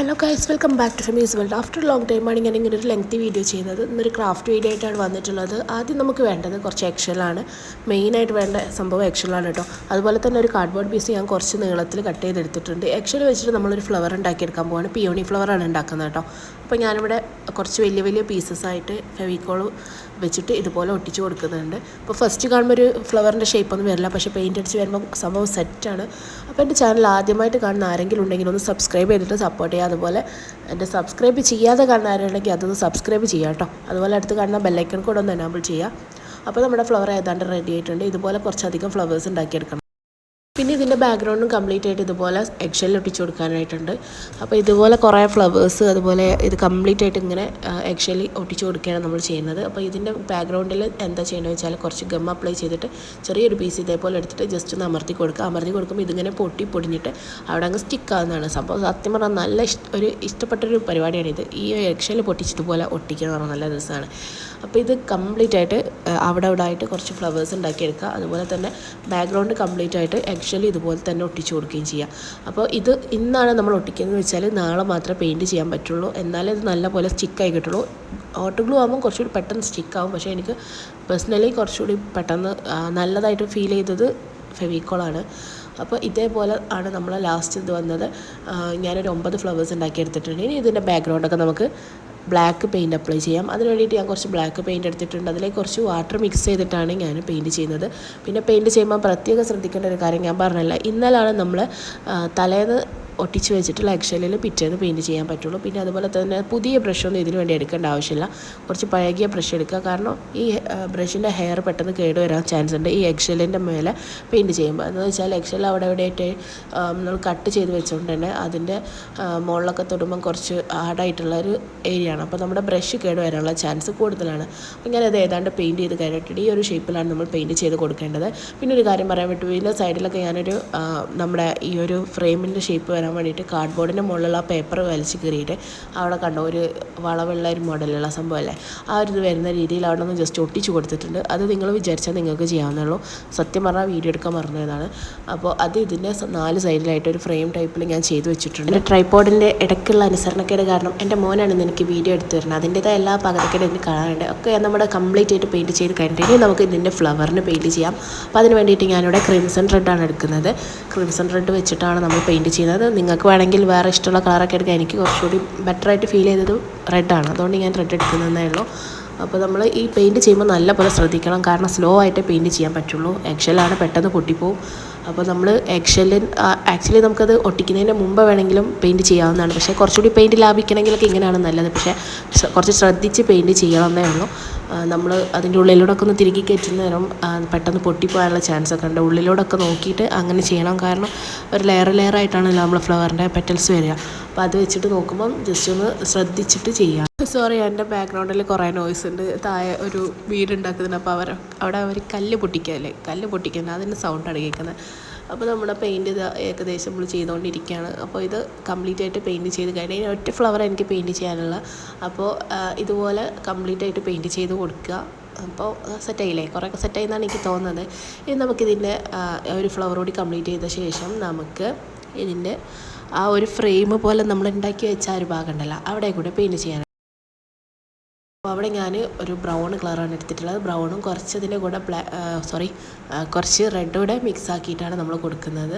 Hello guys welcome back to Femi's world after long ടൈമാണ് ഞാൻ ഇങ്ങനെ ഒരു ലെങ്തി വീഡിയോ ചെയ്യുന്നത്. ഇന്നൊരു ക്രാഫ്റ്റ് വീഡിയോ ആയിട്ടാണ് വന്നിട്ടുള്ളത്. ആദ്യം നമുക്ക് വേണ്ടത് കുറച്ച് എക്ഷലാണ് മെയിനായിട്ട് വേണ്ട സംഭവം എക്ഷലാണ് കേട്ടോ അതുപോലെ തന്നെ ഒരു കാർഡ്ബോർഡ് പീസ് ഞാൻ കുറച്ച് നീളത്തിൽ കട്ട് ചെയ്തെടുത്തിട്ടുണ്ട്. എക്ഷൽ വെച്ചിട്ട് നമ്മളൊരു ഫ്ലവർ ഉണ്ടാക്കിയെടുക്കാൻ പോവാണ്. പിയോണി ഫ്ലവറാണ് ഉണ്ടാക്കുന്നത് കേട്ടോ അപ്പോൾ ഞാനിവിടെ കുറച്ച് വലിയ വലിയ പീസസ് ആയിട്ട് ഫെവിക്കോൾ വെച്ചിട്ട് ഇതുപോലെ ഒട്ടിച്ച് കൊടുക്കുന്നുണ്ട്. അപ്പോൾ ഫസ്റ്റ് കാണുമ്പോൾ ഒരു ഫ്ലവറിന്റെ ഷേപ്പൊന്നും വരില്ല. പക്ഷേ പെയിന്റ് അടിച്ച് വരുമ്പോൾ സംഭവം സെറ്റാണ് അപ്പോൾ എന്റെ ചാനൽ ആദ്യമായിട്ട് കാണുന്ന ആരെങ്കിലും ഉണ്ടെങ്കിൽ ഒന്ന് സബ്സ്ക്രൈബ് ചെയ്തിട്ട് സപ്പോർട്ട് ചെയ്യുക. അതുപോലെ എന്റെ സബ്സ്ക്രൈബ് ചെയ്യാതെ കാണുന്ന ആരുണ്ടെങ്കിൽ അതൊന്ന് സബ്സ്ക്രൈബ് ചെയ്യുക കേട്ടോ. അതുപോലെ അടുത്ത് കാണുന്ന ബെല്ലൈക്കൺ കൂടെ ഒന്ന് എനാബിൾ ചെയ്യുക. അപ്പോൾ നമ്മുടെ ഫ്ലവർ ഏതാണ്ട് റെഡി ആയിട്ടുണ്ട്. ഇതുപോലെ കുറച്ചധികം ഫ്ലവേഴ്സ് ഉണ്ടാക്കിയെടുക്കണം. ഇതിന്റെ ബാക്ക്ഗ്രൗണ്ടും കംപ്ലീറ്റ് ആയിട്ട് ഇതുപോലെ എക്ഷൽ ഒട്ടിച്ച് കൊടുക്കാനായിട്ടുണ്ട്. അപ്പോൾ ഇതുപോലെ കുറേ ഫ്ലവേഴ്സ് അതുപോലെ ഇത് കംപ്ലീറ്റ് ആയിട്ട് ഇങ്ങനെ എഗ്ഷെല്ലിൽ ഒട്ടിച്ച് കൊടുക്കുകയാണ് നമ്മൾ ചെയ്യുന്നത്. അപ്പോൾ ഇതിന്റെ ബാക്ക്ഗ്രൗണ്ടിൽ എന്താ ചെയ്യേണ്ടത് വെച്ചാൽ കുറച്ച് ഗം അപ്ലൈ ചെയ്തിട്ട് ചെറിയൊരു പീസ് ഇതേപോലെ എടുത്തിട്ട് ജസ്റ്റ് ഒന്ന് അമർത്തി കൊടുക്കുക. അമർത്തി കൊടുക്കുമ്പോൾ ഇതിങ്ങനെ പൊട്ടി പൊടിഞ്ഞിട്ട് അവിടെ അങ്ങ് സ്റ്റിക്ക് ആവുന്നതാണ് സംഭവം. സത്യം പറഞ്ഞാൽ നല്ല ഒരു ഇഷ്ടപ്പെട്ടൊരു പരിപാടിയാണ് ഇത്. ഈ പൊട്ടിച്ചിട്ട് പോലെ ഒട്ടിക്കുക എന്ന് പറഞ്ഞാൽ നല്ല രസമാണ്. അപ്പോൾ ഇത് കംപ്ലീറ്റ് ആയിട്ട് അവിടെ അവിടെ ആയിട്ട് കുറച്ച് ഫ്ലവേഴ്സ് ഉണ്ടാക്കിയെടുക്കുക. അതുപോലെ തന്നെ ബാക്ക്ഗ്രൗണ്ട് കംപ്ലീറ്റ് ആയിട്ട് എഗ്ഷെൽ ഇതുപോലെ തന്നെ ഒട്ടിച്ചു കൊടുക്കുകയും ചെയ്യാം അപ്പോൾ ഇത് ഇന്നാണ് നമ്മൾ ഒട്ടിക്കുന്നത് വെച്ചാൽ നാളെ മാത്രമേ പെയിന്റ് ചെയ്യാൻ പറ്റുള്ളൂ. എന്നാലേ ഇത് നല്ലപോലെ സ്റ്റിക്കായി കിട്ടുള്ളൂ. ഓട്ടോ ഗ്ലൂ ആകുമ്പോൾ കുറച്ചുകൂടി പെട്ടെന്ന് സ്റ്റിക്കാവും പക്ഷേ എനിക്ക് പേഴ്സണലി കുറച്ചുകൂടി പെട്ടെന്ന് നല്ലതായിട്ട് ഫീൽ ചെയ്തത് ഫെവിക്കോളാണ് അപ്പോൾ ഇതേപോലെ ആണ് നമ്മൾ ലാസ്റ്റ് ഇത് വന്നത്. ഞാനൊരു ഒമ്പത് ഫ്ലവേഴ്സ് ഉണ്ടാക്കി എടുത്തിട്ടുണ്ട് ഇനി ഇതിന്റെ ബാക്ക്ഗ്രൗണ്ടൊക്കെ നമുക്ക് ബ്ലാക്ക് പെയിന്റ് അപ്ലൈ ചെയ്യാം. അതിന് വേണ്ടിയിട്ട് ഞാൻ കുറച്ച് ബ്ലാക്ക് പെയിന്റ് എടുത്തിട്ടുണ്ട്. അതിലേക്ക് കുറച്ച് വാട്ടർ മിക്സ് ചെയ്തിട്ടാണ് ഞാൻ പെയിന്റ് ചെയ്യുന്നത്. പിന്നെ പെയിന്റ് ചെയ്യുമ്പോൾ പ്രത്യേകം ശ്രദ്ധിക്കേണ്ട ഒരു കാര്യം ഞാൻ പറഞ്ഞല്ല. ഇന്നലാണ് നമ്മൾ തലേന്ന് ഒട്ടിച്ച് വെച്ചിട്ടുള്ള എക്സലിൽ പിറ്റേന്ന് പെയിന്റ് ചെയ്യാൻ പറ്റുള്ളൂ. പിന്നെ അതുപോലെ തന്നെ പുതിയ ബ്രഷൊന്നും ഇതിന് വേണ്ടി എടുക്കേണ്ട ആവശ്യമില്ല. കുറച്ച് പഴകിയ ബ്രഷ് എടുക്കുക. കാരണം ഈ ബ്രഷിന്റെ ഹെയർ പെട്ടെന്ന് കേട് വരാൻ ചാൻസ് ഉണ്ട്. ഈ എക്സലിന്റെ മേലെ പെയിന്റ് ചെയ്യുമ്പോൾ. എന്ന് വെച്ചാൽ എക്സൽ അവിടെ എവിടെയായിട്ട് നമ്മൾ കട്ട് ചെയ്ത് വെച്ചുകൊണ്ട് തന്നെ അതിന്റെ മുകളിലൊക്കെ തൊടുമ്പം കുറച്ച് ഹാർഡായിട്ടുള്ള ഒരു ഏരിയ ആണ്. അപ്പോൾ നമ്മുടെ ബ്രഷ് കേട് വരാനുള്ള ചാൻസ് കൂടുതലാണ്. അപ്പോൾ ഞാനത് ഏതാണ്ട് പെയിന്റ് ചെയ്ത് കഴിഞ്ഞിട്ട് ഈ ഒരു ഷേപ്പിലാണ് നമ്മൾ പെയിന്റ് ചെയ്ത് കൊടുക്കേണ്ടത്. പിന്നെ ഒരു കാര്യം പറയാൻ പറ്റും. ഇതിന്റെ സൈഡിലൊക്കെ ഞാനൊരു നമ്മുടെ ഈ ഒരു ഫ്രെയിമിന്റെ ഷേപ്പ് വരാൻ വേണ്ടിയിട്ട് കാർഡ്ബോർഡിന്റെ മുകളിലുള്ള പേപ്പർ വലിച്ച് കീറിയിട്ട് അവിടെ കണ്ടോ ഒരു വളവുള്ള ഒരു മോഡലുള്ള സംഭവമല്ലേ? ആ ഒരു ഇത് വരുന്ന രീതിയിൽ അവിടെ നിന്ന് ജസ്റ്റ് ഒട്ടിച്ചു കൊടുത്തിട്ടുണ്ട്. അത് നിങ്ങൾ വിചാരിച്ചാൽ നിങ്ങൾക്ക് ചെയ്യാവുന്നുള്ളൂ സത്യം പറഞ്ഞാൽ വീഡിയോ എടുക്കാൻ മറന്നതാണ്. അപ്പോൾ അത് ഇതിന്റെ നാല് സൈഡിലായിട്ട് ഒരു ഫ്രെയിം ടൈപ്പിൽ ഞാൻ ചെയ്തു വെച്ചിട്ടുണ്ട്. എന്റെ ട്രൈപ്പോഡിന്റെ ഇടയ്ക്കുള്ള അനുസരണക്കേട് കാരണം എന്റെ മോനാണ് എനിക്ക് വീഡിയോ എടുത്തു തരുന്നത്. അതിന്റെതായ എല്ലാ പകരക്കേടും എനിക്ക് കാണാനുണ്ട്. ഒക്കെ നമ്മുടെ കംപ്ലീറ്റ് ആയിട്ട് പെയിന്റ് ചെയ്ത് കഴിഞ്ഞിട്ട് നമുക്ക് ഇതിന്റെ ഫ്ലവറിന് പെയിന്റ് ചെയ്യാം. അപ്പോൾ അതിന് വേണ്ടിയിട്ട് ഞാനിവിടെ ക്രിംസൺ റെഡ് ആണ് എടുക്കുന്നത്. ക്രിംസൺ റെഡ് വെച്ചിട്ടാണ് നമ്മൾ പെയിന്റ് ചെയ്യുന്നത്. നിങ്ങൾക്ക് വേണമെങ്കിൽ വേറെ ഇഷ്ടമുള്ള കളറൊക്കെ എടുക്കാൻ എനിക്ക് കുറച്ചുകൂടി ബെറ്ററായിട്ട് ഫീൽ ചെയ്തത് റെഡാണ് അതുകൊണ്ട് ഞാൻ റെഡ് എടുക്കുന്നതേ ഉള്ളൂ. അപ്പോൾ നമ്മൾ ഈ പെയിന്റ് ചെയ്യുമ്പോൾ നല്ലപോലെ ശ്രദ്ധിക്കണം. കാരണം സ്ലോ ആയിട്ട് പെയിന്റ് ചെയ്യാൻ പറ്റുള്ളൂ. എക്ഷലാണ് പെട്ടെന്ന് പൊട്ടിപ്പോവും. അപ്പോൾ നമ്മൾ ആക്ച്വലി ആക്ച്വലി നമുക്കത് ഒട്ടിക്കുന്നതിന് മുമ്പ് വേണമെങ്കിലും പെയിന്റ് ചെയ്യാവുന്നതാണ്. പക്ഷേ കുറച്ചുകൂടി പെയിന്റ് ലാഭിക്കണമെങ്കിലൊക്കെ ഇങ്ങനെയാണ് നല്ലത്. പക്ഷേ കുറച്ച് ശ്രദ്ധിച്ച് പെയിന്റ് ചെയ്യണമെന്നേ ഉള്ളൂ. നമ്മൾ അതിന്റെ ഉള്ളിലൂടെ ഒക്കെ ഒന്ന് തിരികെ കയറ്റുന്ന നേരം പെട്ടെന്ന് പൊട്ടിപ്പോകാനുള്ള ചാൻസ് ഒക്കെ ഉണ്ട്. ഉള്ളിലൂടെ ഒക്കെ നോക്കിയിട്ട് അങ്ങനെ ചെയ്യണം. കാരണം ഒരു ലെയർ ലെയർ ആയിട്ടാണ് നമ്മൾ ഫ്ലവറിന്റെ പെറ്റൽസ് വരിക. അപ്പോൾ അത് വെച്ചിട്ട് നോക്കുമ്പം ജസ്റ്റ് ഒന്ന് ശ്രദ്ധിച്ചിട്ട് ചെയ്യാം. സോറി എന്റെ ബാക്ക്ഗ്രൗണ്ടിൽ കുറേ നോയ്സ് ഉണ്ട്. താഴെ ഒരു വീട് ഉണ്ടാക്കുന്നുണ്ട്. അപ്പോൾ അവർ അവിടെ അവർ കല്ല് പൊട്ടിക്കല്ലേ കല്ല് പൊട്ടിക്കുന്നത് അതിന്റെ സൗണ്ടാണ് കേൾക്കുന്നത്. അപ്പോൾ നമ്മുടെ പെയിന്റ് ഇത് ഏകദേശം നമ്മൾ ചെയ്തുകൊണ്ടിരിക്കുകയാണ്. അപ്പോൾ ഇത് കംപ്ലീറ്റ് ആയിട്ട് പെയിന്റ് ചെയ്ത് കഴിഞ്ഞാൽ ഒറ്റ ഫ്ലവർ എനിക്ക് പെയിന്റ് ചെയ്യാനുള്ള. അപ്പോൾ ഇതുപോലെ കംപ്ലീറ്റ് ആയിട്ട് പെയിന്റ് ചെയ്ത് കൊടുക്കുക. അപ്പോൾ സെറ്റ് സെറ്റായില്ലേ കുറേയൊക്കെ സെറ്റായി എന്നാണ് എനിക്ക് തോന്നുന്നത്. ഇനി നമുക്കിതിന്റെ ഒരു ഫ്ലവർ കൂടി കംപ്ലീറ്റ് ചെയ്ത ശേഷം നമുക്ക് ഇതിന്റെ ആ ഒരു ഫ്രെയിം പോലെ നമ്മൾ ഉണ്ടാക്കി വെച്ച ഒരു ഭാഗം ഉണ്ടല്ലോ. അവിടെ കൂടെ പെയിന്റ് ചെയ്യാൻ അപ്പോൾ അവിടെ ഞാൻ ഒരു ബ്രൗൺ കളറാണ് എടുത്തിട്ടുള്ളത്. ബ്രൗണും കുറച്ച് ഇതിന്റെ കൂടെ ബ്ലാ സോറി കുറച്ച് റെഡും കൂടെ മിക്സ് ആക്കിയിട്ടാണ് നമ്മൾ കൊടുക്കുന്നത്.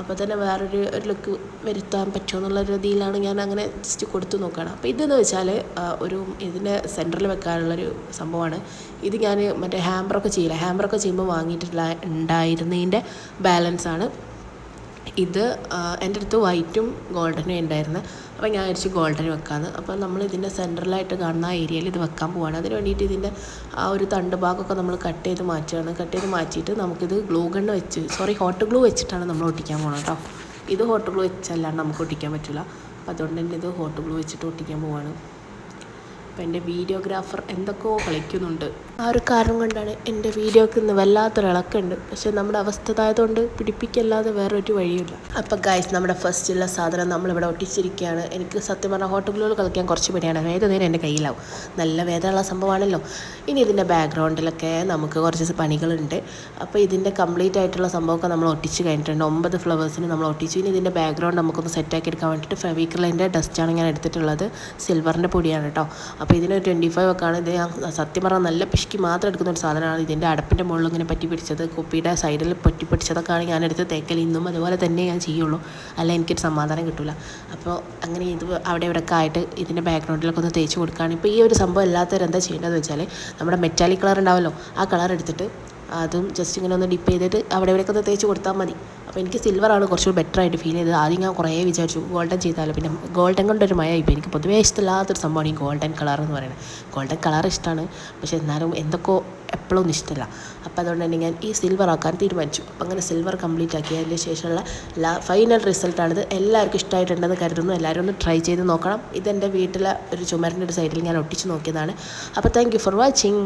അപ്പോൾ തന്നെ വേറൊരു ഒരു ലുക്ക് വരുത്താൻ പറ്റുമോ എന്നുള്ള രീതിയിലാണ് ഞാൻ അങ്ങനെ ജസ്റ്റ് കൊടുത്തു നോക്കുകയാണ്. അപ്പോൾ ഇതെന്ന് വെച്ചാൽ ഒരു ഇതിന്റെ സെന്ററിൽ വെക്കാനുള്ളൊരു സംഭവമാണ്. ഇത് ഞാൻ മറ്റേ ഹാമ്പറൊക്കെ ചെയ്യില്ല. ഹാമ്പറൊക്കെ ചെയ്യുമ്പോൾ വാങ്ങിയിട്ടുള്ള ഉണ്ടായിരുന്നതിന്റെ ബാലൻസാണ് ഇത് എന്റെ അടുത്ത് വൈറ്റും ഗോൾഡനും ഉണ്ടായിരുന്നു. അപ്പോൾ ഞാൻ വിചാരിച്ചു ഗോൾഡൻ വെക്കാമെന്ന് അപ്പോൾ നമ്മൾ ഇതിന്റെ സെന്ററിലായിട്ട് കാണുന്ന ആ ഏരിയയിൽ ഇത് വെക്കാൻ പോവാണ്. അതിന് വേണ്ടിയിട്ട് ഇതിന്റെ ആ ഒരു തണ്ട് ഭാഗമൊക്കെ നമ്മൾ കട്ട് ചെയ്ത് മാറ്റുകയാണ്. കട്ട് ചെയ്ത് മാറ്റിയിട്ട് നമുക്കിത് ഗ്ലൂ ഗണ്ണ് വെച്ച് സോറി ഹോട്ട് ഗ്ലൂ വെച്ചിട്ടാണ് നമ്മൾ ഒട്ടിക്കാൻ പോകുന്നത് കേട്ടോ. ഇത് ഹോട്ട് ഗ്ലൂ വെച്ചല്ലാണ്ട് നമുക്ക് ഒട്ടിക്കാൻ പറ്റില്ല അപ്പോൾ അതുകൊണ്ട് തന്നെ ഇത് ഹോട്ട് ഗ്ലൂ വെച്ചിട്ട് ഒട്ടിക്കാൻ പോവാണ്. അപ്പോൾ എന്റെ വീഡിയോഗ്രാഫർ എന്തൊക്കെയോ കളിക്കുന്നുണ്ട്. ആ ഒരു കാരണം കൊണ്ടാണ് എന്റെ വീഡിയോക്ക് ഇന്ന് വല്ലാത്തൊരു ഇളക്കമുണ്ട്. പക്ഷേ നമ്മുടെ അവസ്ഥ ആയതുകൊണ്ട് പിടിപ്പിക്കല്ലാതെ വേറൊരു വഴിയില്ല അപ്പം ഗൈസ് നമ്മുടെ ഫസ്റ്റുള്ള സാധനം നമ്മളിവിടെ ഒട്ടിച്ചിരിക്കുകയാണ്. എനിക്ക് സത്യം പറഞ്ഞാൽ ഹോട്ടലുകൾ കളിക്കാൻ കുറച്ച് പേടിയാണ്. വേദന നേരം എന്റെ കയ്യിലാവും. നല്ല വേദനയുള്ള സംഭവമാണല്ലോ. ഇനി ഇതിന്റെ ബാക്ക്ഗ്രൗണ്ടിലൊക്കെ നമുക്ക് കുറച്ച് പണികളുണ്ട്. അപ്പോൾ ഇതിന്റെ കംപ്ലീറ്റ് ആയിട്ടുള്ള സംഭവമൊക്കെ നമ്മൾ ഒട്ടിച്ച് കഴിഞ്ഞിട്ടുണ്ട്. ഒമ്പത് ഫ്ലവേഴ്സിന് നമ്മൾ ഒട്ടിച്ചു. ഇനി ഇതിന്റെ ബാക്ക്ഗ്രൗണ്ട് നമുക്കൊന്ന് സെറ്റാക്കി എടുക്കാൻ വേണ്ടിയിട്ട് ഫെവിക്രലിന്റെ ഡസ്റ്റാണ് ഞാൻ എടുത്തിട്ടുള്ളത്. സിൽവറിന്റെ പൊടിയാണ് കേട്ടോ. അപ്പോൾ ഇതിന് ട്വന്റി ഫൈവ് ഒക്കെ ആണ് ഇത് സത്യം പറഞ്ഞാൽ നല്ല പിശുക്കി മാത്രം എടുക്കുന്ന ഒരു സാധനമാണ്. ഇതിന്റെ അടപ്പിന്റെ മുകളിൽ ഇങ്ങനെ പറ്റി പിടിച്ചത് കുപ്പിയുടെ സൈഡിൽ പറ്റി പിടിച്ചതൊക്കെയാണ് ഞാൻ എടുത്ത് തേക്കൽ. ഇന്നും അതുപോലെ തന്നെ ഞാൻ ചെയ്യുള്ളൂ. അല്ല എനിക്കൊരു സമാധാനം കിട്ടില്ല അപ്പോൾ അങ്ങനെ ഇത് അവിടെ ഇവിടെ ഒക്കെ ആയിട്ട് ഇതിന്റെ ബാക്ക്ഗ്രൗണ്ടിലൊക്കെ ഒന്ന് തേച്ച് കൊടുക്കുകയാണ്. ഇപ്പോൾ ഈ ഒരു സംഭവം അല്ലാത്തവരെന്താ ചെയ്യേണ്ടതെന്ന് വെച്ചാൽ നമ്മുടെ മെറ്റാലിക് കളർ ഉണ്ടാവുമല്ലോ ആ കളർ എടുത്തിട്ട് അതും ജസ്റ്റ് ഇങ്ങനെ ഒന്ന് ഡിപ്പ് ചെയ്തിട്ട് അവിടെ ഇവിടെയൊക്കെ ഒന്ന് തേച്ച് കൊടുത്താൽ മതി. അപ്പോൾ എനിക്ക് സിൽവറാണ് കുറച്ചുകൂടി ബെറ്റർ ആയിട്ട് ഫീൽ ചെയ്തത്. ആദ്യം ഞാൻ കുറേ വിചാരിച്ചു ഗോൾഡൻ ചെയ്താലോ? പിന്നെ ഗോൾഡൻ കൊണ്ടൊരു മയ ഇപ്പോൾ എനിക്ക് പൊതുവേ ഇഷ്ടമില്ലാത്തൊരു സംഭവമാണ് ഈ ഗോൾഡൻ കളർ എന്ന് പറയുന്നത്. ഗോൾഡൻ കളർ ഇഷ്ടമാണ് പക്ഷേ എന്നാലും എന്തൊക്കെയോ എപ്പോഴൊന്നും ഇഷ്ടമില്ല. അപ്പോൾ അതുകൊണ്ട് തന്നെ ഞാൻ ഈ സിൽവർ ആക്കാൻ തീരുമാനിച്ചു. അപ്പോൾ അങ്ങനെ സിൽവർ കംപ്ലീറ്റ് ആക്കിയതിന്റെ ശേഷമുള്ള ലാ ഫൈനൽ റിസൾട്ടാണിത് എല്ലാവർക്കും ഇഷ്ടമായിട്ടുണ്ടെന്ന് കരുതുന്നു. എല്ലാവരും ഒന്ന് ട്രൈ ചെയ്ത് നോക്കണം. ഇതെന്റെ വീട്ടിലെ ഒരു ചുമരിന്റെ ഒരു സൈഡിൽ ഞാൻ ഒട്ടിച്ച് നോക്കിയതാണ്. അപ്പോൾ താങ്ക് ഫോർ വാച്ചിങ്